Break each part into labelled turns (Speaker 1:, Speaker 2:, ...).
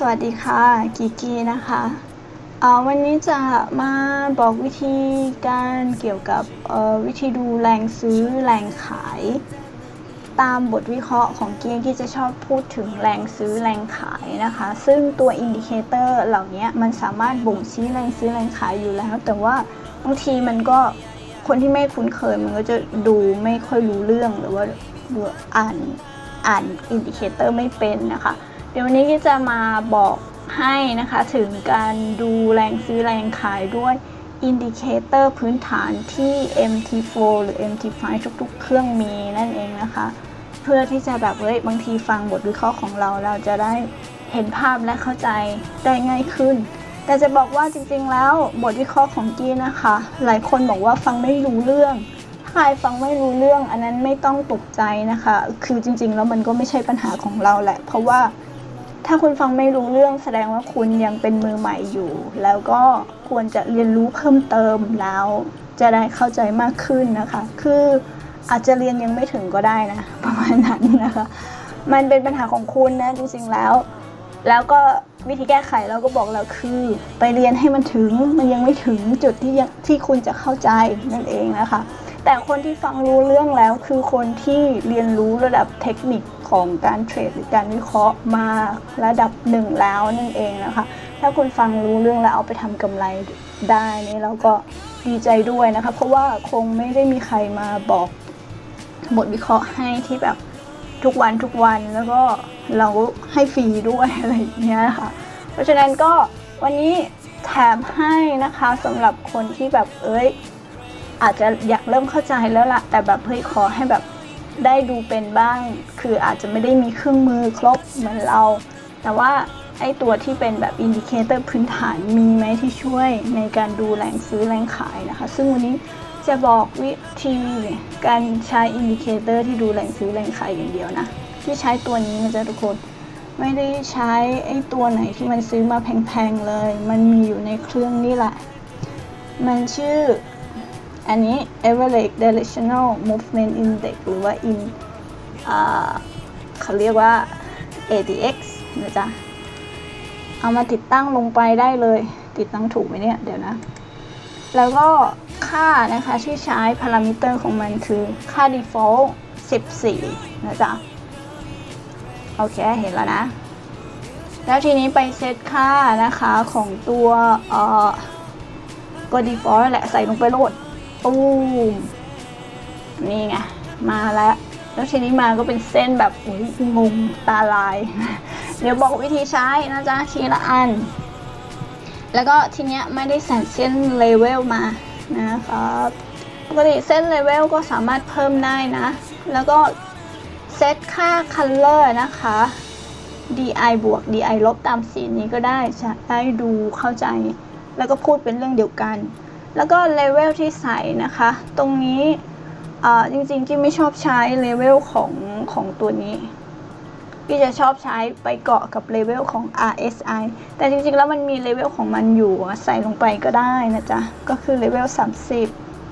Speaker 1: สวัสดีค่ะกิกีนะคะวันนี้จะมาบอกวิธีการเกี่ยวกับวิธีดูแรงซื้อแรงขาย ตามบทวิเคราะห์ของเกียร์ที่จะชอบพูดถึงแรงซื้อแรงขายนะคะ ซึ่งตัวอินดิเคเตอร์เหล่านี้มันสามารถบ่งชี้แรงซื้อแรงขายอยู่แล้ว แต่ว่าบางทีมันก็คนที่ไม่คุ้นเคยมันก็จะดูไม่ค่อยรู้เรื่องหรือว่าอ่านอ่านอินดิเคเตอร์ไม่เป็นนะคะ ดี๋ยววันนี้ก็จะมาบอกให้นะคะถึงการดูแรงซื้อแรงขายด้วยอินดิเคเตอร์พื้นฐานที่ MT4 หรือ MT5 ทุกๆ เครื่องมีนั่นเองนะคะ เพื่อที่จะแบบเฮ้ยบางทีฟังบทวิเคราะห์ของเราเราจะได้เห็นภาพและเข้าใจได้ง่ายขึ้น แต่จะบอกว่าจริงๆแล้วบทวิเคราะห์ของกี้นะคะ หลายคนบอกว่าฟังไม่รู้เรื่องถ้าใครฟังไม่รู้เรื่องอันนั้นไม่ต้องตกใจนะคะ คือจริงๆแล้วมันก็ไม่ใช่ปัญหาของเราแหละ เพราะว่า ถ้าคุณฟังไม่รู้เรื่องแสดงว่าคุณยังเป็นมือใหม่อยู่ แล้วก็ควรจะเรียนรู้เพิ่มเติมแล้ว จะได้เข้าใจมากขึ้นนะคะ คืออาจจะเรียนยังไม่ถึงก็ได้นะ ประมาณนั้นนะคะ มันเป็นปัญหาของคุณนะจริงๆแล้ว แล้วก็วิธีแก้ไขเราก็บอกแล้วคือ ไปเรียนให้มันถึงมันยังไม่ถึงจุดที่ยังที่คุณจะเข้าใจนั่นเองนะคะ แต่คนที่ฟังรู้เรื่องแล้วคือคนที่เรียนรู้ระดับเทคนิค ของการเทรดหรือการวิเคราะห์มาระดับหนึ่งแล้วนั่นเองนะคะ ถ้าคุณฟังรู้เรื่องแล้วเอาไปทำกำไรได้นี่เราก็ดีใจด้วยนะคะ เพราะว่าคงไม่ได้มีใครมาบอกบทวิเคราะห์ให้ที่แบบทุกวันทุกวันแล้วก็เราให้ฟรีด้วยอะไรอย่างเงี้ยค่ะ เพราะฉะนั้นก็วันนี้แถมให้นะคะสำหรับคนที่แบบเอ้ยอาจจะอยากเริ่มเข้าใจแล้วล่ะแต่แบบเฮ้ยขอให้แบบ ได้ดูเป็นบ้าง คืออาจจะไม่ได้มีเครื่องมือครบเหมือนเรา แต่ว่าไอตัวที่เป็นแบบอินดิเคเตอร์พื้นฐานมีไหมที่ช่วยในการดูแรงซื้อแรงขายนะคะ ซึ่งวันนี้จะบอกวิธีการใช้อินดิเคเตอร์ที่ดูแรงซื้อแรงขายอย่างเดียวนะ ที่ใช้ตัวนี้นะจ๊ะทุกคนไม่ได้ใช้ไอตัวไหนที่มันซื้อมาแพงๆเลย มันมีอยู่ในเครื่องนี่แหละ มันชื่อ อันนี้ average directional movement index หรือว่า in อ่าเขาเรียกว่า ADX นะจ๊ะ เอามาติดตั้งลงไปได้เลย ติดตั้งถูกไหมเนี่ย เดี๋ยวนะ แล้วก็ค่านะคะที่ใช้พารามิเตอร์ของมันคือค่า default 14 นะจ๊ะ โอเค เห็นแล้วนะ แล้วทีนี้ไปเซตค่านะคะของตัวเอ่อก็ default แหละใส่ลงไปโหลด ตูมนี่ไง มาแล้ว แล้วทีนี้มาก็เป็นเส้นแบบอุ้ยงงตาลาย เดี๋ยวบอกวิธีใช้นะจ๊ะ ทีละอัน แล้วก็ทีเนี้ยไม่ได้ใส่เส้นเลเวลมานะครับปกติเส้นเลเวลก็สามารถเพิ่มได้นะ แล้วก็เซตค่า color นะคะ di บวก di ลบตามสีนี้ก็ได้จะได้ดูเข้าใจ แล้วก็พูดเป็นเรื่องเดียวกัน แล้วก็เลเวลที่ใส่นะคะ ตรงนี้จริงๆที่ไม่ชอบใช้เลเวลของของตัวนี้พี่จะชอบใช้ไปเกาะกับเลเวลของ RSI แต่จริงๆ แล้วมันมีเลเวลของมันอยู่ใส่ลงไปก็ได้นะจ๊ะ ก็คือเลเวล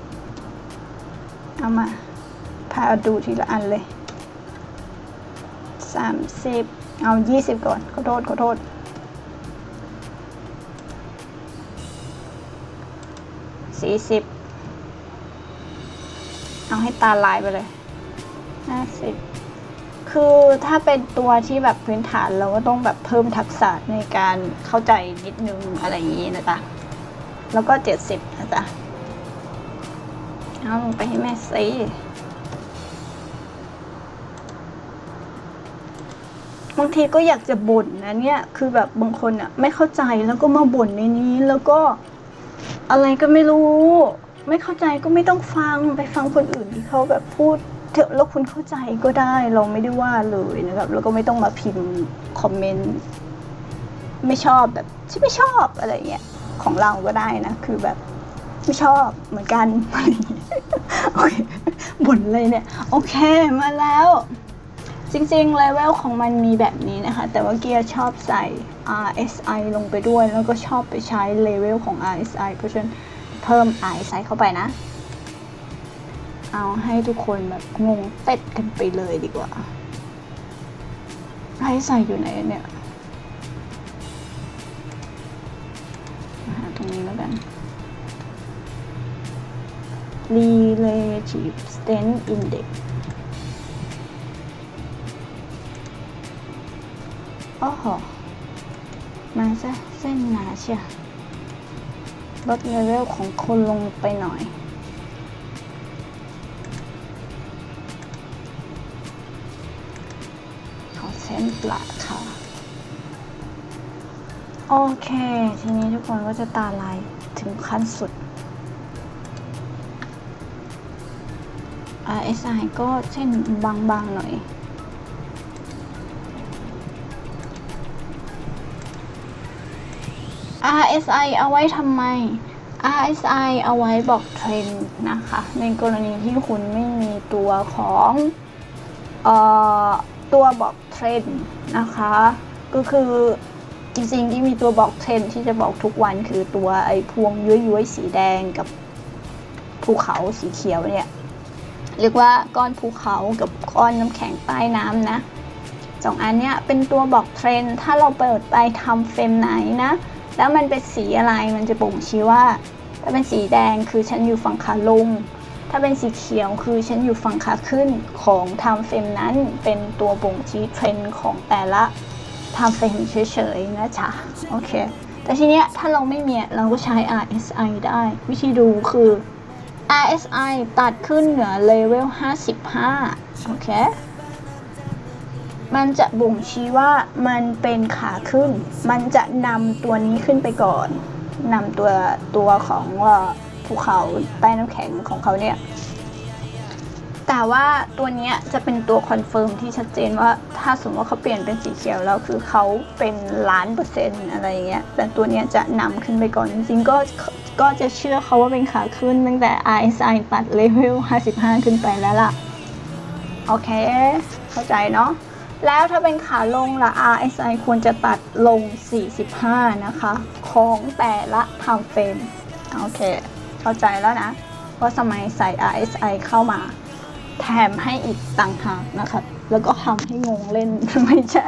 Speaker 1: 30 เอามาพาดูทีละอันเลย 30 เอา 20 ก่อน ขอโทษ ขอโทษ สี่สิบเอาให้ตาลายไปเลยห้าสิบคือถ้าเป็นตัวที่แบบพื้นฐานเราก็ต้องแบบเพิ่มทักษะในการเข้าใจนิดนึงอะไรอย่างนี้นะจ๊ะ แล้วก็เจ็ดสิบนะจ๊ะ เอาลงไปให้แม่ซีบางทีก็อยากจะบ่นนะเนี่ย คือแบบบางคนอะไม่เข้าใจแล้วก็มาบ่นในนี้แล้วก็ อะไรก็ไม่รู้ ไม่เข้าใจก็ไม่ต้องฟังไปฟังคนอื่นที่เขาแบบพูดเถอะแล้วคุณเข้าใจก็ได้เราไม่ได้ว่าเลยนะครับ แล้วก็ไม่ต้องมาพิมพ์คอมเมนต์ไม่ชอบแบบที่ไม่ชอบอะไรเงี้ยของเราก็ได้นะ คือแบบไม่ชอบเหมือนกันโอเคบ่นเลยเนี่ย โอเคมาแล้ว จริงๆเลเวลของมันมีแบบนี้นะคะ แต่ว่าเกียร์ชอบใส่ RSI ลงไปด้วย แล้วก็ชอบไปใช้เลเวลของ RSI เพราะฉะนั้นเพิ่ม RSI เข้าไปนะ เอาให้ทุกคนแบบงงเป็ดกันไปเลยดีกว่า RSI อยู่ไหนเนี่ยอย่างนี้แล้วกัน relative strength index อ้โห มาซะเส้นหนาเชียลดเลเวลของคนลงไปหน่อย ขอเส้นปลาค่ะ โอเค ทีนี้ทุกคนก็จะตาลายถึงขั้นสุด RSI ก็เส้นบางๆหน่อย RSI เอาไว้ทำไม RSI เอาไว้บอกเทรนด์นะคะ ในกรณีที่คุณไม่มีตัวของออตัวบอกเทรนด์นะคะ ก็คือจริงๆที่มีตัวบอกเทรนด์ที่จะบอกทุกวันคือตัวไอ้พวงย้วยๆสีแดงกับภูเขาสีเขียวเนี่ย เรียกว่าก้อนภูเขากับก้อนน้ำแข็งใต้น้ำนะสองอันเนี้ยเป็นตัวบอกเทรนด์ถ้าเราเปิดไปทำเฟรมไหนนะ แล้วมันเป็นสีอะไรมันจะบ่งชี้ว่า ถ้าเป็นสีแดงคือฉันอยู่ฝั่งขาลง ถ้าเป็นสีเขียวคือฉันอยู่ฝั่งขาขึ้นของไทม์เฟรมนั้นเป็นตัวบ่งชี้เทรนด์ของแต่ละไทม์เฟรมเฉยๆนะจ๊ะโอเค แต่ทีเนี้ยถ้าเราไม่มีเราก็ใช้ RSI ได้ วิธีดูคือ RSI ตัดขึ้นเหนือเลเวล55 โอเค มันจะบ่งชี้ว่ามันเป็นขาขึ้น มันจะนำตัวนี้ขึ้นไปก่อนนำตัวตัวของภูเขาใต้น้ำแข็งของเขาเนี่ย แต่ว่าตัวนี้จะเป็นตัวคอนเฟิร์มที่ชัดเจนว่าถ้าสมมติว่าเขาเปลี่ยนเป็นสีเขียวแล้วคือเขาเป็นล้านเปอร์เซ็นต์อะไรอย่างเงี้ย แต่ตัวนี้จะนำขึ้นไปก่อน จริงๆก็ก็จะเชื่อเขาว่าเป็นขาขึ้นตั้งแต่ RSI ตัดเลเวล 55 ขึ้นไปแล้วล่ะ โอเค เข้าใจเนาะ แล้วถ้าเป็นขาลงละ RSI ควรจะตัดลง 45 นะคะ ของแต่ละ time frame โอเค เข้าใจแล้วนะว่าสมัยใส่ RSI เข้ามา แถมให้อีกต่างหากนะคะ แล้วก็ทำให้งงเล่น ไม่ใช่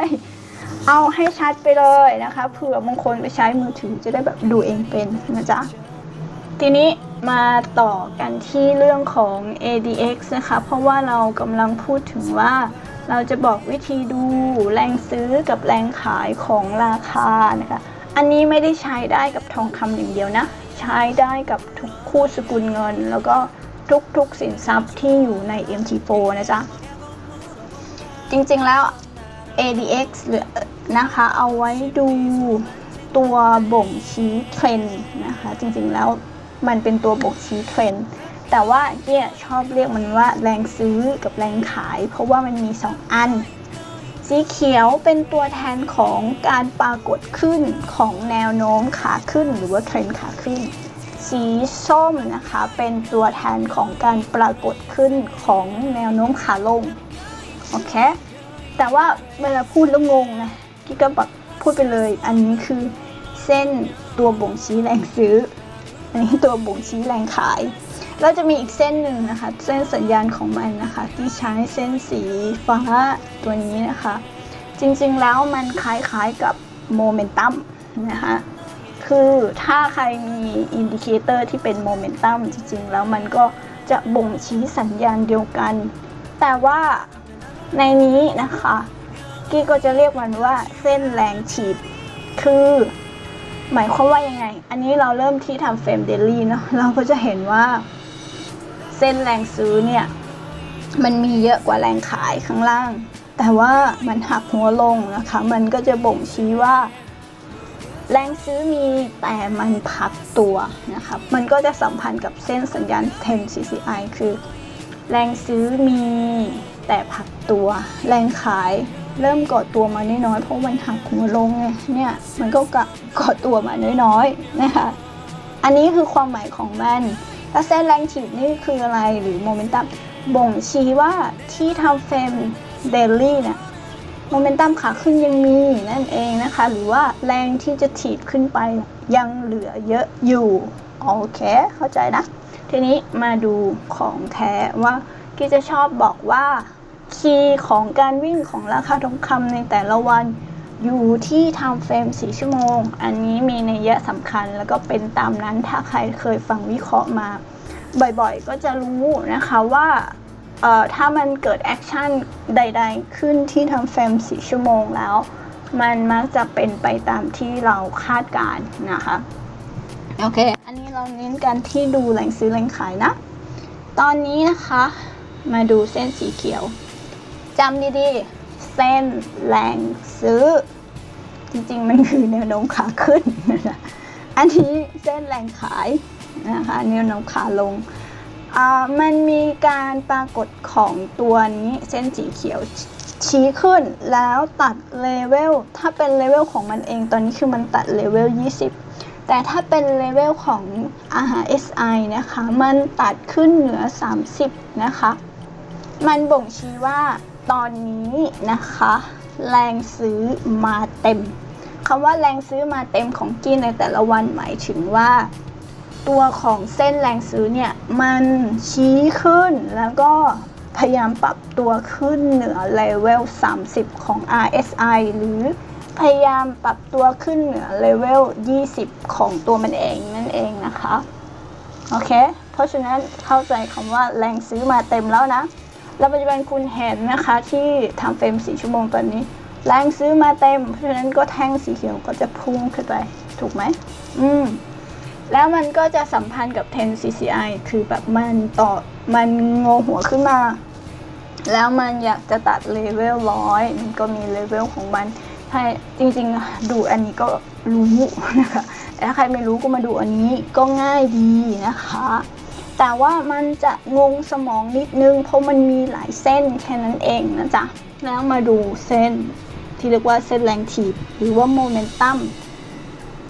Speaker 1: เอาให้ชัดไปเลยนะคะ เผื่อบางคนไปใช้มือถือจะได้แบบดูเองเป็นนะจ๊ะ ทีนี้มาต่อกันที่เรื่องของ ADX นะคะ เพราะว่าเรากำลังพูดถึงว่า เราจะบอกวิธีดูแรงซื้อกับแรงขายของราคานะคะ อันนี้ไม่ได้ใช้ได้กับทองคำอย่างเดียวนะ ใช้ได้กับทุกคู่สกุลเงิน แล้วก็ทุกๆสินทรัพย์ที่อยู่ใน MT4 นะจ๊ะ จริงๆแล้ว ADX หรือนะคะเอาไว้ดูตัวบ่งชี้เทรนนะคะ จริงๆแล้วมันเป็นตัวบ่งชี้เทรนด์ แต่ว่าเนี่ชอบเรียกมันว่าแรงซื้อกับแรงขาย เพราะว่ามันมี 2 อัน สีเขียวเป็นตัวแทนของการปรากฏขึ้นของแนวโน้มขาขึ้นหรือว่าเทรนขาขึ้น สีส้มนะคะเป็นตัวแทนของการปรากฏขึ้นของแนวโน้มขาลงโอเคแต่ว่าเวลาพูดแล้วงงนะพี่ก็แบบพูดไปเลย อันนี้คือเส้นตัวบ่งชี้แรงซื้อ อันนี้ตัวบ่งชี้แรงขาย แล้วจะมีอีกเส้นหนึ่งนะคะ เส้นสัญญาณของมันนะคะ ที่ใช้เส้นสีฟ้าตัวนี้นะคะ จริงๆแล้วมันคล้ายๆกับโมเมนตัมนะคะคือถ้าใครมีอินดิเคเตอร์ที่เป็นโมเมนตัมจริงๆ แล้วมันก็จะบ่งชี้สัญญาณเดียวกัน แต่ว่าในนี้นะคะกี้ก็จะเรียกมันว่าเส้นแรงฉีด คือหมายความว่ายังไง อันนี้เราเริ่มที่ทำเฟรมเดลี่เนาะเราก็จะเห็นว่า เส้นแรงซื้อเนี่ย มันมีเยอะกว่าแรงขายข้างล่าง แต่ว่ามันหักหัวลงนะคะ มันก็จะบ่งชี้ว่า แรงซื้อมีแต่มันพักตัวนะคะมันก็จะสัมพันธ์กับเส้นสัญญาณ 10 CCI คือ แรงซื้อมีแต่พักตัว แรงขายเริ่มก่อตัวมาน้อยๆเพราะมันหักหัวลงไงเนี่ยมันก็กะก่อตัวมาน้อยๆนะคะ อันนี้คือความหมายของมัน แล้วเส้นแรงถีบนี่คืออะไรหรือโมเมนตัมบ่งชี้ว่าที่ทำเฟรมเดลี่เนี่ยโมเมนตัมขาขึ้นยังมีนั่นเองนะคะ หรือว่าแรงที่จะถีบขึ้นไปยังเหลือเยอะอยู่ โอเค เข้าใจนะ ทีนี้มาดูของแท้ว่ากี้จะชอบบอกว่า คีย์ของการวิ่งของราคาทองคำในแต่ละวัน อยู่ที่ทำเฟรม4ชั่วโมง อันนี้มีในยะสำคัญแล้วก็เป็นตามนั้นถ้าใครเคยฟังวิเคราะห์มา บ่อยๆ ก็จะรู้นะคะว่าถ้ามันเกิดแอคชั่นใด ๆ ขึ้นที่ทำเฟรม4ชั่วโมงแล้ว มันมักจะเป็นไปตามที่เราคาดการณ์นะคะ โอเค อันนี้เราเน้นกันที่ดูแหล่งซื้อแหล่งขายนะ ตอนนี้นะคะ มาดูเส้นสีเขียวจำดีๆ เส้นแรงซื้อ จริงๆ มันคือแนวโน้มขาขึ้นนะอันนี้เส้นแรงขายนะคะแนวโน้มขาลงมันมีการปรากฏของตัวนี้เส้นสีเขียวชี้ขึ้นแล้วตัดเลเวลถ้าเป็นเลเวลของมันเองตอนนี้คือมันตัดเลเวล 20 แต่ถ้าเป็นเลเวลของ RSI นะคะ มันตัดขึ้นเหนือ 30 นะคะ มันบ่งชี้ว่า ตอนนี้นะคะ แรงซื้อมาเต็มคำว่าแรงซื้อมาเต็มของกินในแต่ละวันหมายถึงว่า ตัวของเส้นแรงซื้อเนี่ย มันชี้ขึ้นแล้วก็พยายามปรับตัวขึ้นเหนือเลเวล 30 ของ RSI หรือพยายามปรับตัวขึ้นเหนือเลเวล 20 ของตัวมันเองนั่นเองนะคะ โอเค เพราะฉะนั้นเข้าใจคำว่าแรงซื้อมาเต็มแล้วนะ แล้วปัจจุบันคุณเห็นนะคะที่ทำเฟรม4ชั่วโมงตอนนี้ แรงซื้อมาเต็ม เพราะฉะนั้นก็แท่งสีเขียวก็จะพุ่งขึ้นไป ถูกไหม อืม แล้วมันก็จะสัมพันธ์กับ 10 CCI คือแบบมันต่อ มันงอหัวขึ้นมา แล้วมันอยากจะตัดเลเวลร้อยมันก็มีเลเวลของมันให้จริงๆ ดูอันนี้ก็รู้นะคะ แต่ถ้าใครไม่รู้ก็มาดูอันนี้ก็ง่ายดีนะคะ แต่ว่ามันจะงงสมองนิดนึง เพราะมันมีหลายเส้นแค่นั้นเองนะจ๊ะ แล้วมาดูเส้นที่เรียกว่าเส้นแรงถีบหรือว่าโมเมนตัม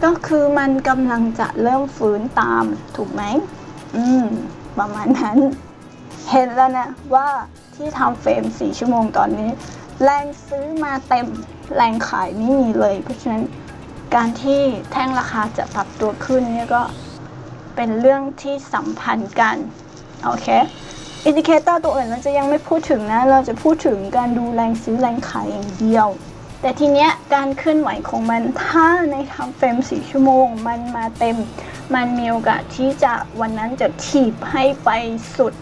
Speaker 1: ก็คือมันกำลังจะเริ่มฟื้นตามถูกไหมอืม ประมาณนั้น เห็นแล้วนะว่าที่ทำเฟรม 4 ชั่วโมงตอนนี้ แรงซื้อมาเต็มแรงขายไม่มีเลย เพราะฉะนั้นการที่แท่งราคาจะปรับตัวขึ้นเนี่ยก็ เป็นเรื่องที่สัมพันธ์กัน โอเค อินดิเคเตอร์ตัวอื่นเราจะยังไม่พูดถึงนะ เราจะพูดถึงการดูแรงซื้อแรงขายอย่างเดียว แต่ทีเนี้ยการเคลื่อนไหวของมันถ้าในทำเฟรม4ชั่วโมง มันมาเต็ม มันมีโอกาสที่จะวันนั้นจะถีบให้ไปสุด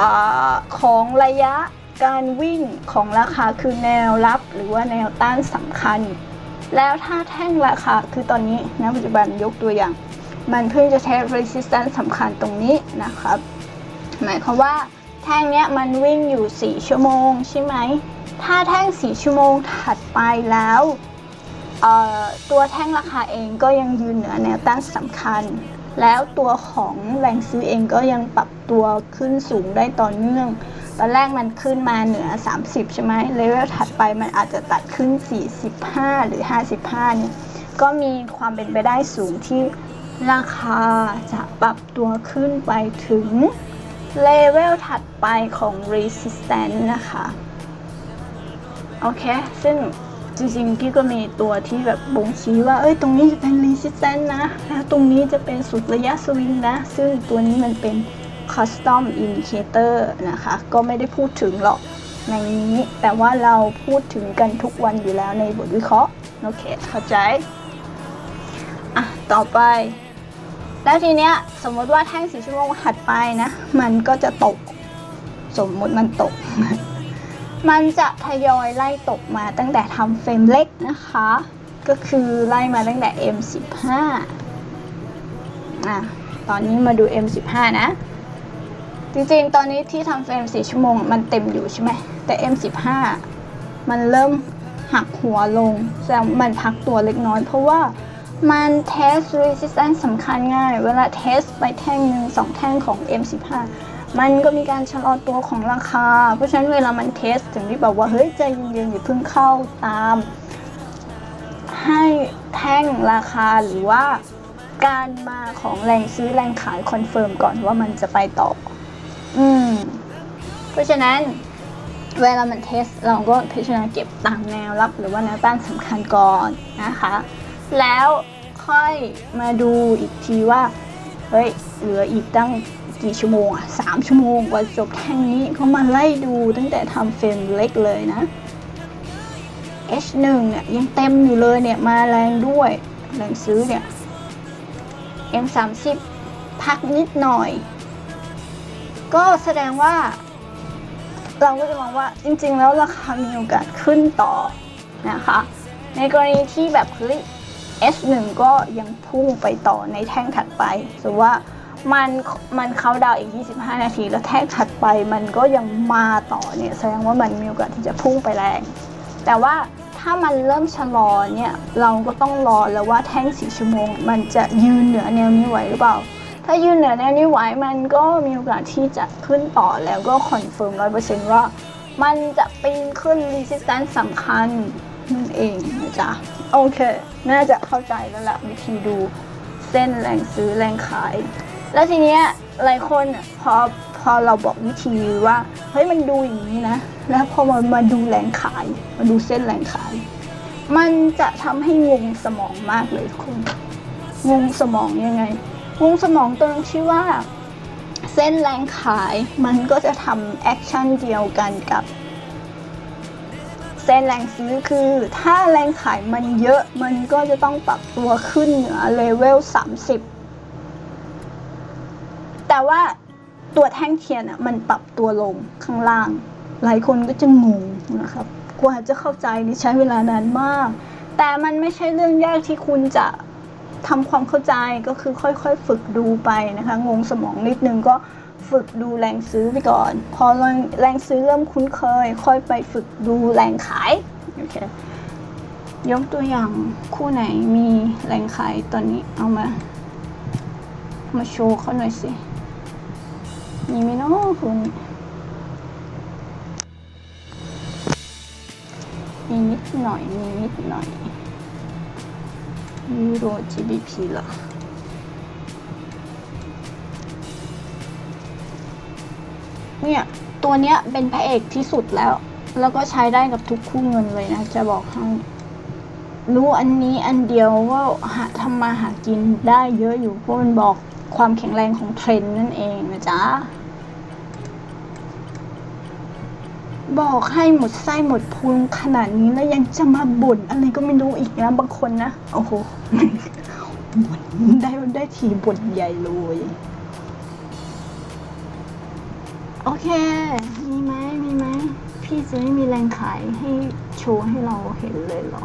Speaker 1: อของระยะการวิ่งของราคาคือแนวรับหรือว่าแนวต้านสำคัญ แล้วถ้าแท่งราคาคือตอนนี้ณปัจจุบันยกตัวอย่าง มันเพิ่งจะเทส resistance สำคัญตรงนี้นะครับ หมายความว่าแท่งเนี้ยมันวิ่งอยู่ 4 ชั่วโมงใช่ไหม ถ้าแท่ง 4 ชั่วโมงถัดไปแล้วตัวแท่งราคาเองก็ยังยืนเหนือแนวต้านสำคัญ แล้วตัวของแรงซื้อเองก็ยังปรับตัวขึ้นสูงได้ต่อเนื่อง ตอนแรกมันขึ้นมาเหนือ 30 ใช่ไหมเลเวลถัดไปมันอาจจะตัดขึ้น 45 หรือ 55 เนี่ย ก็มีความเป็นไปได้สูงที่ ราคาจะปรับตัวขึ้นไปถึงเลเวลถัดไปของ resistance นะคะ โอเค ซึ่งจริงๆ พี่ก็มีตัวที่แบบบ่งชี้ว่า เอ้ย ตรงนี้จะเป็น resistance นะ แล้วตรงนี้จะเป็นสุดระยะสวิงนะ ซึ่งตัวนี้มันเป็น custom indicator นะคะ ก็ไม่ได้พูดถึงหรอกในนี้ แต่ว่าเราพูดถึงกันทุกวันอยู่แล้วในบทวิเคราะห์ โอเค เข้าใจ อะ ต่อไป แล้วทีเนี้ยสมมติว่าแท่งสีชั่วโมงถัดไปนะ มันก็จะตก สมมุติมันตก มันจะทยอยไล่ตกมาตั้งแต่ทำเฟรมเล็กนะคะ ก็คือไล่มาตั้งแต่ M15 อะตอนนี้มาดู M15 นะ จริงๆ ตอนนี้ที่ทำเฟรม4ชั่วโมงมันเต็มอยู่ใช่ไหม แต่ M15 มันเริ่มหักหัวลงแสดงว่มันพักตัวเล็กน้อยเพราะว่า มันเทส resistance สำคัญง่าย เวลาเทสไปแท่งหนึ่งสองแท่งของ M15 มันก็มีการชะลอตัวของราคา เพราะฉะนั้นเวลามันเทสถึงที่บอกว่า เฮ้ย ใจเย็นๆอย่าเพิ่งเข้าตาม ให้แท่งราคาหรือว่าการมาของแรงซื้อแรงขายคอนเฟิร์มก่อนว่ามันจะไปต่อ อืม เพราะฉะนั้นเวลามันเทส เราก็พิจารณาเก็บตามแนวรับหรือว่าแนวต้านสำคัญก่อนนะคะ แล้วค่อยมาดูอีกทีว่า เฮ้ย เหลืออีกตั้งกี่ชั่วโมงอะสามชั่วโมงกว่าจบแท่งนี้เขามาไล่ดูตั้งแต่ทำเฟรมเล็กเลยนะ H1 เนี่ยยังเต็มอยู่เลยเนี่ย มาแรงด้วย แรงซื้อเนี่ย M30 พักนิดหน่อย ก็แสดงว่า เราก็จะมองว่าจริง ๆ แล้วราคามีโอกาสขึ้นต่อนะคะ ในกรณีที่แบบเฮ้ย S1 ก็ยังพุ่งไปต่อในแท่งถัดไปสมมุติว่ามันมันเขาดาวอีก 25 นาที แล้วแท่งถัดไปมันก็ยังมาต่อเนี่ยแสดงว่ามันมีโอกาสที่จะพุ่งไปแรง แต่ว่าถ้ามันเริ่มชะลอเนี่ยเราก็ต้องรอแล้วว่าแท่งสีชั่วโมง มันจะยืนเหนือแนวนี้ไหวหรือเปล่า ถ้ายืนเหนือแนวนี้ไหวมันก็มีโอกาสที่จะขึ้นต่อแล้วก็คอนเฟิร์มร้อยเปอร์เซนต์ว่า มันจะปีนขึ้น resistance สำคัญนั่นเองนะจ๊ะ โอเค น่าจะเข้าใจแล้วละวิธีดูเส้นแรงซื้อแรงขาย แล้วทีเนี้ยหลายคนอะพอพอเราบอกวิธีว่าเฮ้ยมันดูอย่างนี้นะ แล้วพอมันมาดูแรงขาย มาดูเส้นแรงขาย มันจะทำให้งงสมองมากเลยคุณงงสมองยังไงงงสมองตรงที่ว่า เส้นแรงขายมันก็จะทำแอคชั่นเดียวกันกับ ส้นแรงซื้อคือ ถ้าแรงขายมันเยอะมันก็จะต้องปรับตัวขึ้นเหนือเลเวล 30 แต่ว่าตัวแท่งเทียนอะมันปรับตัวลงข้างล่าง หลายคนก็จะงงนะครับกว่าจะเข้าใจนี่ใช้เวลานานมาก แต่มันไม่ใช่เรื่องยากที่คุณจะทำความเข้าใจก็คือค่อยๆ ฝึกดูไปนะคะ งงสมองนิดนึงก็ ฝึกดูแรงซื้อไปก่อน พอแรงแรงซื้อเริ่มคุ้นเคย ค่อยไปฝึกดูแรงขายโอเคยกตัวอย่างคู่ไหนมีแรงขายตอนนี้เอามา มาโชว์เขาหน่อยสิมีไหมเนาะคุณมีนิดหน่อยมีนิดหน่อยยูโร GBP เหรอ เนี่ย ตัวเนี้ยเป็นพระเอกที่สุดแล้ว แล้วก็ใช้ได้กับทุกคู่เงินเลยนะ จะบอกให้รู้อันนี้อันเดียวว่าหาทำมาหากินได้เยอะอยู่เพราะมันบอกความแข็งแรงของเทรนนั่นเองนะจ๊ะ บอกให้หมดไส้หมดพุงขนาดนี้แล้วยังจะมาบ่นอะไรก็ไม่รู้อีกนะบางคนนะ โอ้โหบ่นได้ได้ทีบ่นใหญ่เลย เค มีไหมมีไหม พี่จะไม่มีแรงขายให้โชว์ให้เราเห็นเลยเหรอ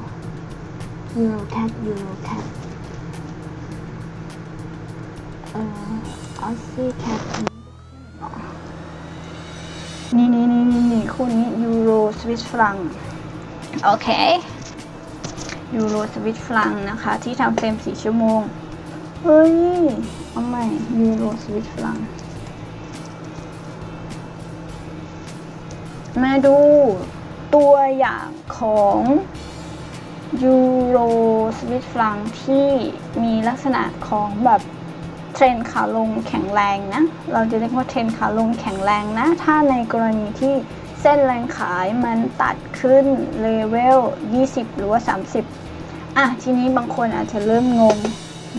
Speaker 1: Euro Cat Euro Cat เอ่อ Aussie Cat นี่นี่นี่นี่นี่คู่นี้ Euro Swiss franc โอเค Euro Swiss franc นะคะ ที่ทำเฟรม4ชั่วโมง เฮ้ย เอาใหม่ Euro Swiss franc มาดูตัวอย่างของยูโรสวิตฟรังที่มีลักษณะของแบบเทรนขาลงแข็งแรงนะ เราจะเรียกว่าเทรนขาลงแข็งแรงนะ ถ้าในกรณีที่เส้นแรงขายมันตัดขึ้นเลเวล 20 หรือว่า 30 อะ ทีนี้บางคนอาจจะเริ่มงง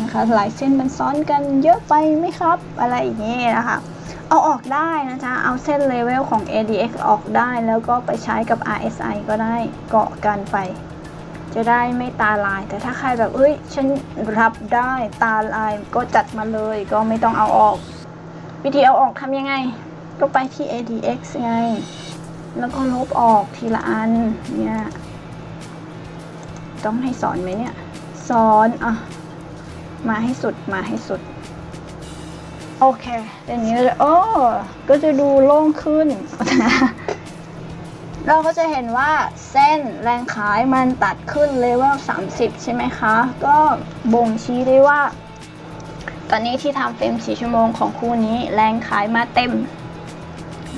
Speaker 1: นะคะ หลายเส้นมันซ้อนกันเยอะไปไหมครับ อะไรอย่างนี้ยนะคะ เอาออกได้นะจ๊ะ เอาเส้นเลเวลของ ADX ออกได้แล้วก็ไปใช้กับ RSI ก็ได้เกาะกันไป จะได้ไม่ตาลาย แต่ถ้าใครแบบเอ้ย ฉันรับได้ตาลายก็จัดมาเลยก็ไม่ต้องเอาออก วิธีเอาออกทำยังไง ก็ไปที่ ADX ไง แล้วก็ลบออกทีละอันเนี่ยต้องให้สอนไหมเนี่ย สอนอะมาให้สุดมาให้สุด โอเคอย่างนี้เลยโอ้ก็จะดูโล่งขึ้น เราก็จะเห็นว่าเส้นแรงขายมันตัดขึ้นเลเวล 30 ใช่ไหมคะ ก็บ่งชี้ได้ว่า ตอนนี้ที่ทำเฟรม4ชั่วโมงของคู่นี้แรงขายมาเต็ม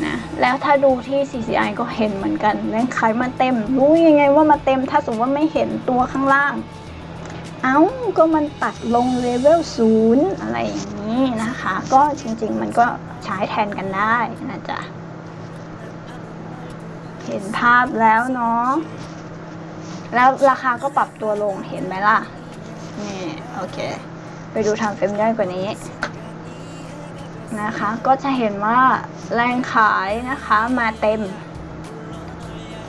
Speaker 1: นะแล้วถ้าดูที่ CCI ก็เห็นเหมือนกันแรงขายมาเต็ม รู้ยังไงว่ามาเต็ม ถ้าสมมติว่าไม่เห็นตัวข้างล่าง เอ้าก็มันตัดลงเลเวลศูนย์อะไรอย่างนี้นะคะ ก็จริงๆมันก็ใช้แทนกันได้นะจ๊ะ เห็นภาพแล้วเนาะ แล้วราคาก็ปรับตัวลงเห็นไหมล่ะ นี่ โอเค ไปดูทำเฟรมย่อยกว่านี้นะคะ ก็จะเห็นว่าแรงขายนะคะมาเต็ม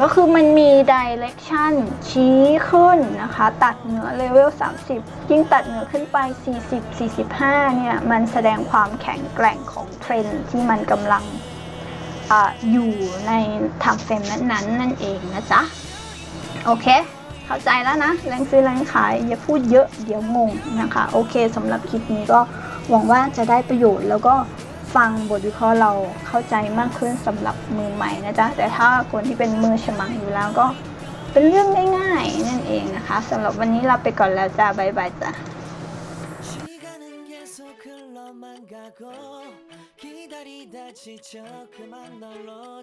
Speaker 1: ก็คือมันมี direction ชี้ขึ้นนะคะ ตัดเหนือเลเวล 30 ยิ่งตัดเหนือขึ้นไป 40 45 เนี่ย มันแสดงความแข็งแกร่งของเทรนด์ที่มันกำลังออยู่ในทางเฟรมนั้นๆ นั่นเองนะจ๊ะ โอเค เข้าใจแล้วนะ แรงซื้อแรงขาย อย่าพูดเยอะเดี๋ยวงงนะคะ โอเคสำหรับคลิปนี้ก็หวังว่าจะได้ประโยชน์แล้วก็ ฟังบทวิเคราะห์เราเข้าใจมากขึ้นสำหรับมือใหม่นะจ๊ะ แต่ถ้าคนที่เป็นมือฉมังอยู่แล้วก็เป็นเรื่องง่ายๆนั่นเองนะคะสำหรับวันนี้ลาไปก่อนแล้วจ้าบ๊ายบายจ้า
Speaker 2: 시간은 계속 흘러만 가고 기다리다 지쳐 그만 널 놓지